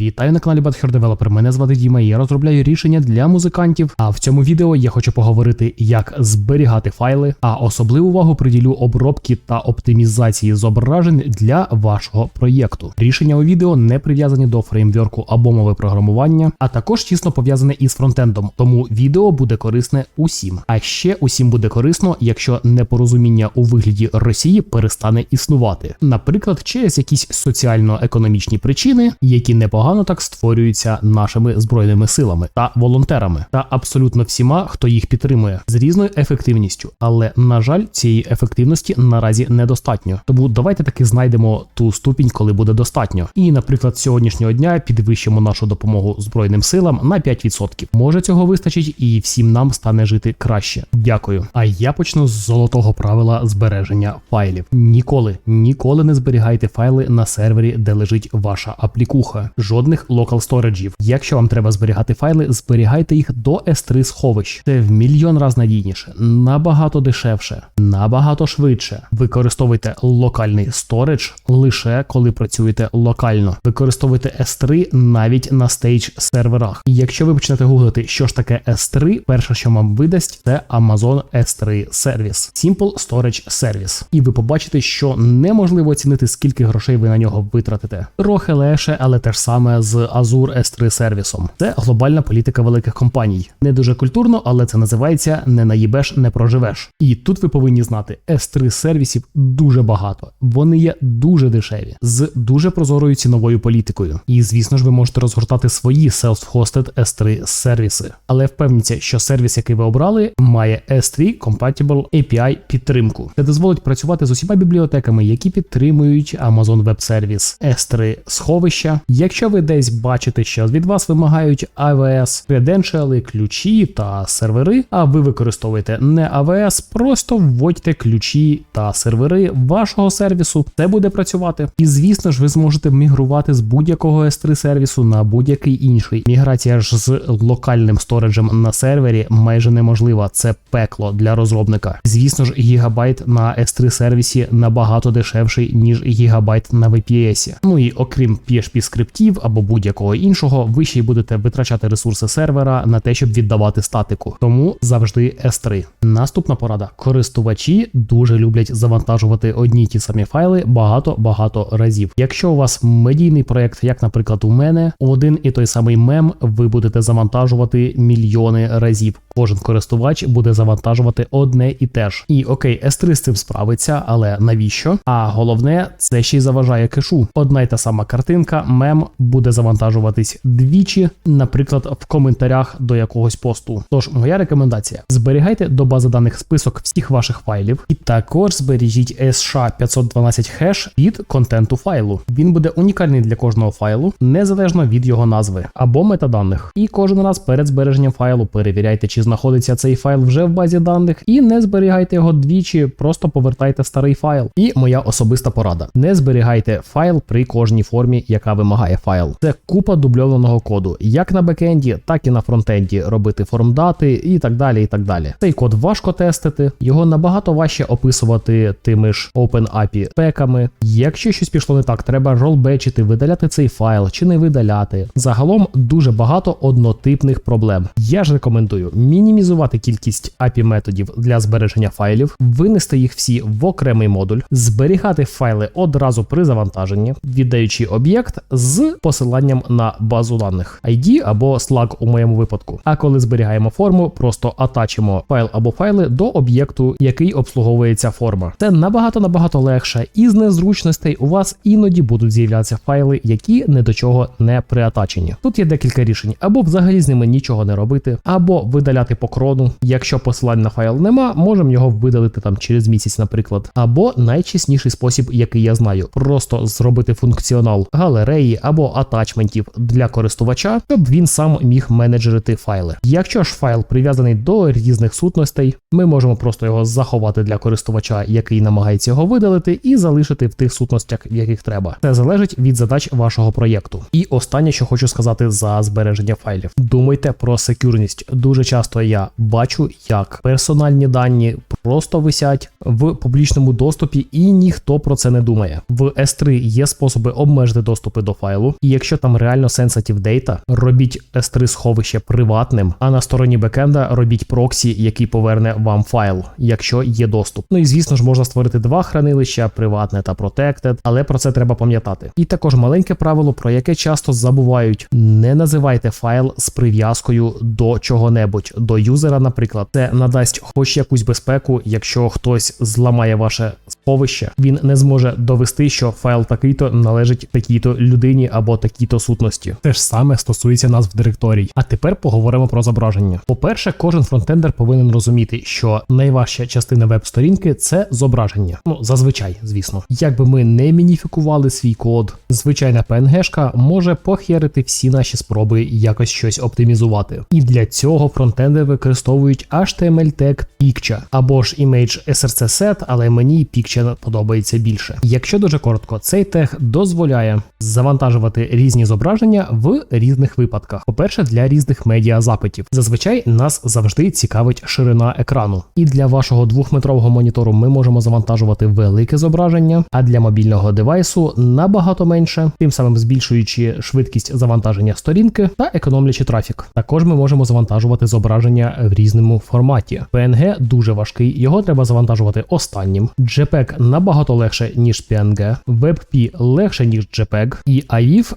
Вітаю на каналі Badher Developer. Мене звати Діма. і Я розробляю рішення для музикантів. А в цьому відео я хочу поговорити, як зберігати файли, а особливу увагу приділю обробки та оптимізації зображень для вашого проєкту. Рішення у відео не прив'язані до фреймворку або мови програмування, а також тісно пов'язане із фронтендом. Тому відео буде корисне усім. А ще усім буде корисно, якщо непорозуміння у вигляді Росії перестане існувати, наприклад, через якісь соціально-економічні причини, які непогано так створюються нашими збройними силами та волонтерами, та абсолютно всіма, хто їх підтримує, з різною ефективністю. Але на жаль, цієї ефективності наразі недостатньо. Тому давайте таки знайдемо ту ступінь, коли буде достатньо. І, наприклад, сьогоднішнього дня підвищимо нашу допомогу збройним силам на 5%. Може цього вистачить, і всім нам стане жити краще. Дякую. А я почну з золотого правила збереження файлів. Ніколи, ніколи не зберігайте файли на сервері, де лежить ваша аплікуха. Жодних локал сториджів. Якщо вам треба зберігати файли, зберігайте їх до S3 сховищ. Це в мільйон раз надійніше, набагато дешевше, набагато швидше. Використовуйте локальний сторидж лише коли працюєте локально. Використовуйте S3 навіть на стейдж серверах. Якщо ви почнете гуглити, що ж таке S3, перше, що вам видасть, це Amazon S3 сервіс. Simple Storage Service. І ви побачите, що неможливо оцінити, скільки грошей ви на нього витратите. Трохи легше, але те ж саме з Azure S3 сервісом. Це глобальна політика великих компаній. Не дуже культурно, але це називається не наїбеш, не проживеш. І тут ви повинні знати, S3 сервісів дуже багато. Вони є дуже дешеві, з дуже прозорою ціновою політикою. І звісно ж, ви можете розгортати свої self-hosted S3 сервіси. Але впевніться, що сервіс, який ви обрали, має S3 Compatible API підтримку. Це дозволить працювати з усіма бібліотеками, які підтримують Amazon Web Service S3 сховища. Якщо ви десь бачите, що від вас вимагають AWS, креденшіали, ключі та сервери, а ви використовуєте не AWS, просто вводьте ключі та сервери вашого сервісу. Це буде працювати. І звісно ж, ви зможете мігрувати з будь-якого S3 сервісу на будь-який інший. Міграція ж з локальним сториджем на сервері майже неможлива. Це пекло для розробника. Звісно ж, гігабайт на S3 сервісі набагато дешевший, ніж гігабайт на VPS. Ну і окрім PHP скриптів або будь-якого іншого, ви ще й будете витрачати ресурси сервера на те, щоб віддавати статику. Тому завжди S3. Наступна порада: користувачі дуже люблять завантажувати одні й ті самі файли багато-багато разів. Якщо у вас медійний проект, як, наприклад, у мене, один і той самий мем ви будете завантажувати мільйони разів. Кожен користувач буде завантажувати одне і те ж. І окей, S3 з цим справиться, але навіщо? А головне, це ще й заважає кешу. Одна й та сама картинка, мем буде завантажуватись двічі, наприклад, в коментарях до якогось посту. Тож, моя рекомендація: зберігайте до бази даних список всіх ваших файлів, і також збережіть SHA 512 хеш від контенту файлу. Він буде унікальний для кожного файлу, незалежно від його назви або метаданих. І кожен раз перед збереженням файлу перевіряйте, чи знаходиться цей файл вже в базі даних, і не зберігайте його двічі, просто повертайте старий файл. І моя особиста порада: не зберігайте файл при кожній формі, яка вимагає файл. Це купа дубльованого коду, як на бекенді, так і на фронтенді, робити формдати і так далі. і так далі. Цей код важко тестити, його набагато важче описувати тими ж OpenAPI пеками. Якщо щось пішло не так, треба ролбечити, видаляти цей файл чи не видаляти. Загалом дуже багато однотипних проблем. Я ж рекомендую мінімізувати кількість API методів для збереження файлів, винести їх всі в окремий модуль, зберігати файли одразу при завантаженні, віддаючи об'єкт з посиланням на базу даних ID або Slack у моєму випадку. А коли зберігаємо форму, просто атачимо файл або файли до об'єкту, який обслуговує ця форма. Це набагато набагато легше, і з незручностей у вас іноді будуть з'являтися файли, які не до чого не приатачені. Тут є декілька рішень: або взагалі з ними нічого не робити, або видаляти по крону. Якщо посилань на файл нема, можемо його видалити там через місяць, наприклад. Або найчесніший спосіб, який я знаю, просто зробити функціонал галереї або атачментів для користувача, щоб він сам міг менеджерити файли. Якщо ж файл прив'язаний до різних сутностей, ми можемо просто його заховати для користувача, який намагається його видалити, і залишити в тих сутностях, в яких треба. Це залежить від задач вашого проєкту. І останнє, що хочу сказати за збереження файлів: думайте про секюрність. Дуже часто я бачу, як персональні дані просто висять в публічному доступі, і ніхто про це не думає. В S3 є способи обмежити доступи до файлу, і якщо там реально sensitive data, робіть S3 сховище приватним, а на стороні бекенда робіть проксі, який поверне вам файл, якщо є доступ. Ну і звісно ж можна створити два хранилища, приватне та protected, але про це треба пам'ятати. І також маленьке правило, про яке часто забувають: не називайте файл з прив'язкою до чого-небудь, до юзера, наприклад, це надасть хоч якусь безпеку, якщо хтось зламає ваше сховище, він не зможе довести, що файл такий-то належить такій-то людині або такій-то сутності. Те ж саме стосується назв директорій. А тепер поговоримо про зображення. По-перше, кожен фронтендер повинен розуміти, що найважча частина веб-сторінки це зображення. Ну зазвичай, звісно, якби ми не мініфікували свій код, звичайна PNG-шка може похерити всі наші спроби якось щось оптимізувати. І для цього фронтендери використовують HTML тег Picture або ж Image SRC Set, але мені Picture подобається більше. Якщо дуже коротко, цей тег дозволяє завантажувати різні зображення в різних випадках. По-перше, для різних медіа запитів. Зазвичай нас завжди цікавить ширина екрану. І для вашого двохметрового монітору ми можемо завантажувати велике зображення, а для мобільного девайсу набагато менше, тим самим збільшуючи швидкість завантаження сторінки та економлячи трафік. Також ми можемо завантажувати зображення в різному форматі. PNG дуже важкий, його треба завантажувати останнім. JPEG набагато легше, ніж PNG, WebP легше, ніж JPEG, і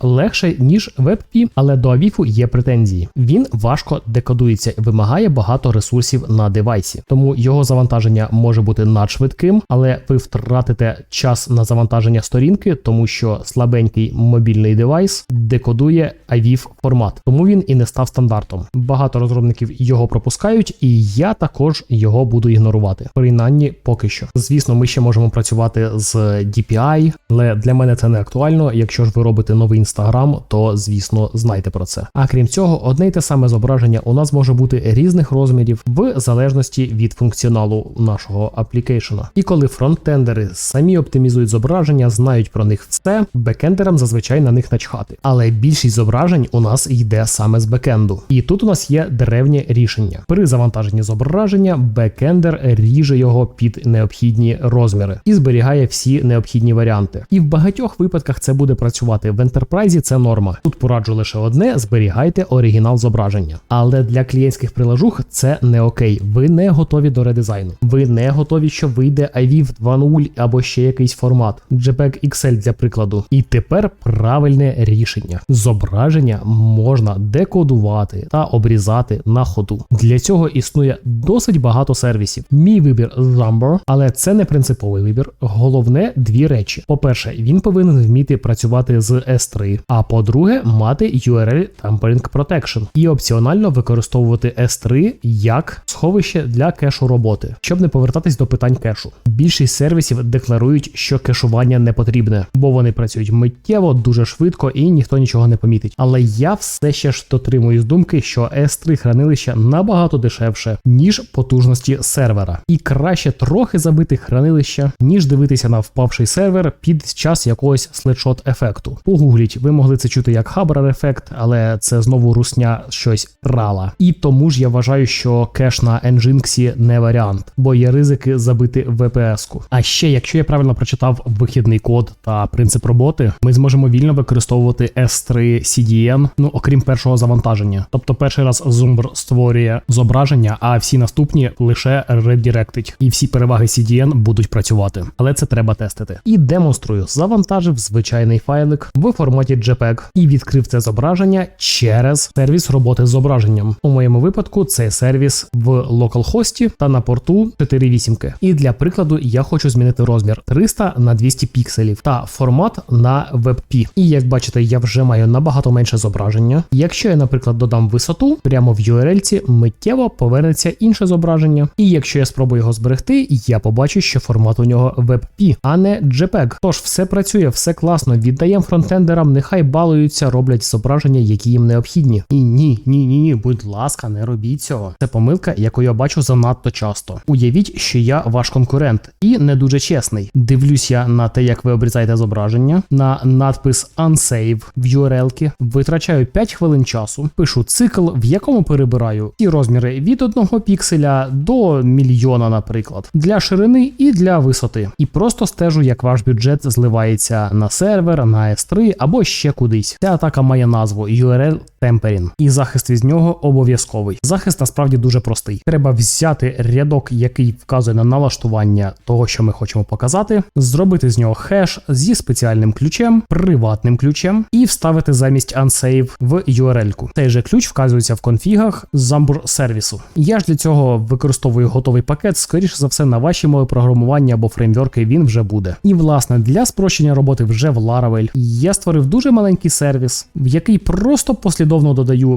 Легше, ніж WebP, але до AVIF є претензії. Він важко декодується вимагає багато ресурсів на девайсі, тому його завантаження може бути надшвидким, але ви втратите час на завантаження сторінки, тому що слабенький мобільний девайс декодує AVIF формат, тому він і не став стандартом. Багато розробників його пропускають, і я також його буду ігнорувати. Принаймні поки що. Звісно, ми ще можемо працювати з DPI, але для мене це не актуально. Якщо ж ви робите новий інстаграм, то звісно знайте про це. А крім цього, одне й те саме зображення у нас може бути різних розмірів в залежності від функціоналу нашого аплікейшена. І коли фронтендери самі оптимізують зображення, знають про них все, бекендерам зазвичай на них начхати. Але більшість зображень у нас йде саме з бекенду. І тут у нас є древнє рішення. При завантаженні зображення бекендер ріже його під необхідні розміри і зберігає всі необхідні варіанти. І в багатьох випадках це буде працювати в ентерпрайзі. Це норма. Тут пораджу лише одне: зберігайте оригінал зображення. Але для клієнтських приложух це не окей. Ви не готові до редизайну. Ви не готові, що вийде IVIF 2.0 або ще якийсь формат, JPEG XL для прикладу. І тепер правильне рішення: зображення можна декодувати та обрізати на ходу. Для цього існує досить багато сервісів. Мій вибір Zumber, але це не принциповий вибір. Головне дві речі: по-перше, він повинен вміти працювати з S3, а по-друге, мати URL Tampering Protection і опціонально використовувати S3 як сховище для кешу роботи, щоб не повертатись до питань кешу. Більшість сервісів декларують, що кешування не потрібне, бо вони працюють миттєво, дуже швидко і ніхто нічого не помітить. Але я все ще ж дотримуюсь думки, що S3 хранилище набагато дешевше, ніж потужності сервера, і краще трохи забити хранилище, ніж дивитися на впавший сервер під час якогось слетшот ефекту. Погугліть, ви могли це чути як хабрар ефект, але це знову русня щось рала. І тому ж я вважаю, що кеш на Nginx не варіант, бо є ризики забити VPS-ку. А ще, якщо я правильно прочитав вихідний код та принцип роботи, ми зможемо вільно використовувати S3 CDN, ну окрім першого завантаження. Тобто перший раз Zoomer створює зображення, а всі наступні лише редіректить. І всі переваги CDN будуть працювати. Але це треба тестити. І демонструю, завантажив звичайний файлик в форматі JPEG і відкрив це зображення через сервіс роботи з зображенням. У моєму випадку цей сервіс в localhost та на порту 4.8. І для прикладу я хочу змінити розмір 300 на 200 пікселів та формат на WebP. І як бачите, я вже маю набагато менше зображення. Якщо я, наприклад, додам висоту, прямо в URL миттєво повернеться інше зображення. І якщо я спробую його зберегти, я побачу, що формат у нього WebP, а не JPEG. Тож все працює, все класно. Віддаємо фронтендерам, нехай балуються, роблять зображення, які їм необхідні. І ні, ні, ні, ні, будь ласка, не робіть цього. Це помилка, яку я бачу занадто часто. Уявіть, що я ваш конкурент і не дуже чесний. Дивлюсь я на те, як ви обрізаєте зображення, на надпис Unsave в URL-ки, витрачаю 5 хвилин часу, пишу цикл, в якому перебираю ті розміри від 1 пікселя до мільйона, наприклад, для ширини і для висоти. І просто стежу, як ваш бюджет зливається на сервер, на S3 або ще кудись. Ця атака має назву URL Tempering, і захист від нього обов'язковий. Захист насправді дуже простий. Треба взяти рядок, який вказує на налаштування того, що ми хочемо показати, зробити з нього хеш зі спеціальним ключем, приватним ключем, і вставити замість unsave в URL-ку. Цей же ключ вказується в конфігах Zambur сервісу. Я ж для цього використовую готовий пакет, скоріше за все, на ваші мови програмування або фреймворки він вже буде. І власне для спрощення роботи вже в Laravel я створив дуже маленький сервіс, в який просто послідовно додаю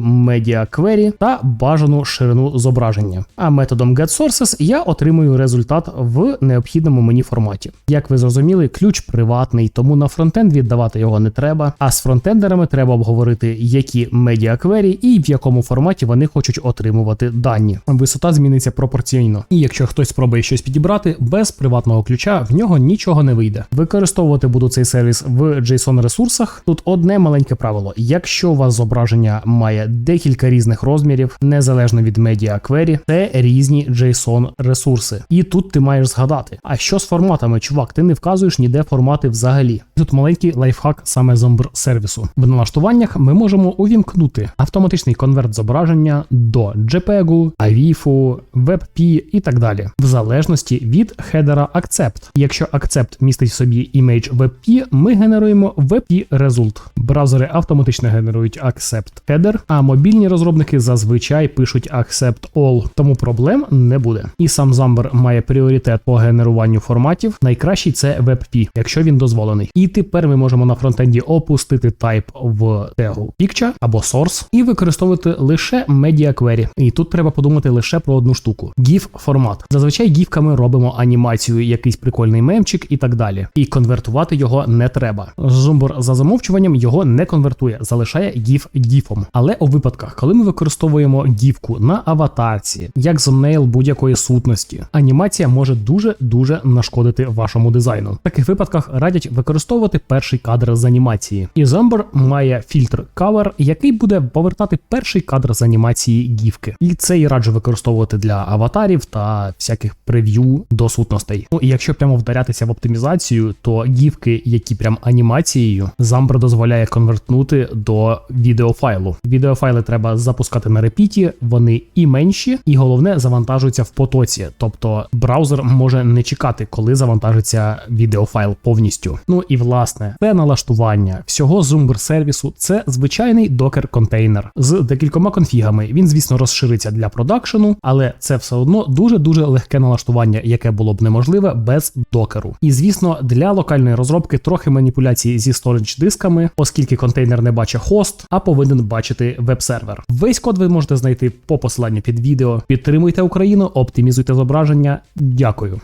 query та бажану ширину зображення. А методом getSources я отримую результат в необхідному мені форматі. Як ви зрозуміли, ключ приватний, тому на фронтенд віддавати його не треба. А з фронтендерами треба обговорити, які media query і в якому форматі вони хочуть отримувати дані. Висота зміниться пропорційно. І якщо хтось спробує щось підібрати без приватного ключа, в нього нічого не вийде. Використовувати буду цей сервіс в JSON ресурсах. Тут одне маленьке правило: якщо у вас зображення має декілька різних розмірів, незалежно від media query, це різні JSON ресурси. І тут ти маєш згадати, а що з форматами, чувак, ти не вказуєш ніде формати взагалі. Тут маленький лайфхак саме Zombr сервісу. В налаштуваннях ми можемо увімкнути автоматичний конверт зображення до JPEG, AVIF, WebP і так далі, в залежності від хедера Accept. Якщо Accept містить в собі імейдж WebP, ми генеруємо WebP Result. Браузери автоматично генерують Accept header, а мобільні розробники зазвичай пишуть Accept All, тому проблем не буде. І сам Zamber має пріоритет по генеруванню форматів. Найкращий це WebP, якщо він дозволений. І тепер ми можемо на фронтенді опустити type в тегу Picture або Source і використовувати лише Media Query. І тут треба подумати лише про одну штуку: GIF формат. Зазвичай гіфками робимо анімацію, якийсь прикольний мемчик і так далі. І конвертувати його не треба. Zumber за замовчуванням його не конвертує, залишає GIF гіфом. Але у випадках, коли ми використовуємо гіфку на аватарці, як thumbnail будь-якої сутності, анімація може дуже дуже нашкодити вашому дизайну. В таких випадках радять використовувати перший кадр з анімації. І Zumber має фільтр Cover, який буде повертати перший кадр з анімації гіфки. І це і раджу використовувати для аватарів та всяких прев'ю до сутностей. Ну і якщо прямо вдарятися в оптимізацію, то гіфки, які прям анімацією, Zumber дозволяє конвертнути до відеофайлу. Відеофайли треба запускати на репіті, вони і менші, і головне завантажуються в потоці. Тобто браузер може не чекати, коли завантажиться відеофайл повністю. Ну і власне, це налаштування всього Zumber сервісу це звичайний докер контейнер з декількома конфігами. Він, звісно, розшириться для продакшену, але це все одно дуже дуже легке налаштування, яке було б неможливе без докеру. І звісно, для локальної розробки трохи маніпуляції зі storage дисками, оскільки контейнер не бачить хост, а повинен бачити веб-сервер. Весь код ви можете знайти по посиланню під відео. Підтримуйте Україну, оптимізуйте зображення. Дякую.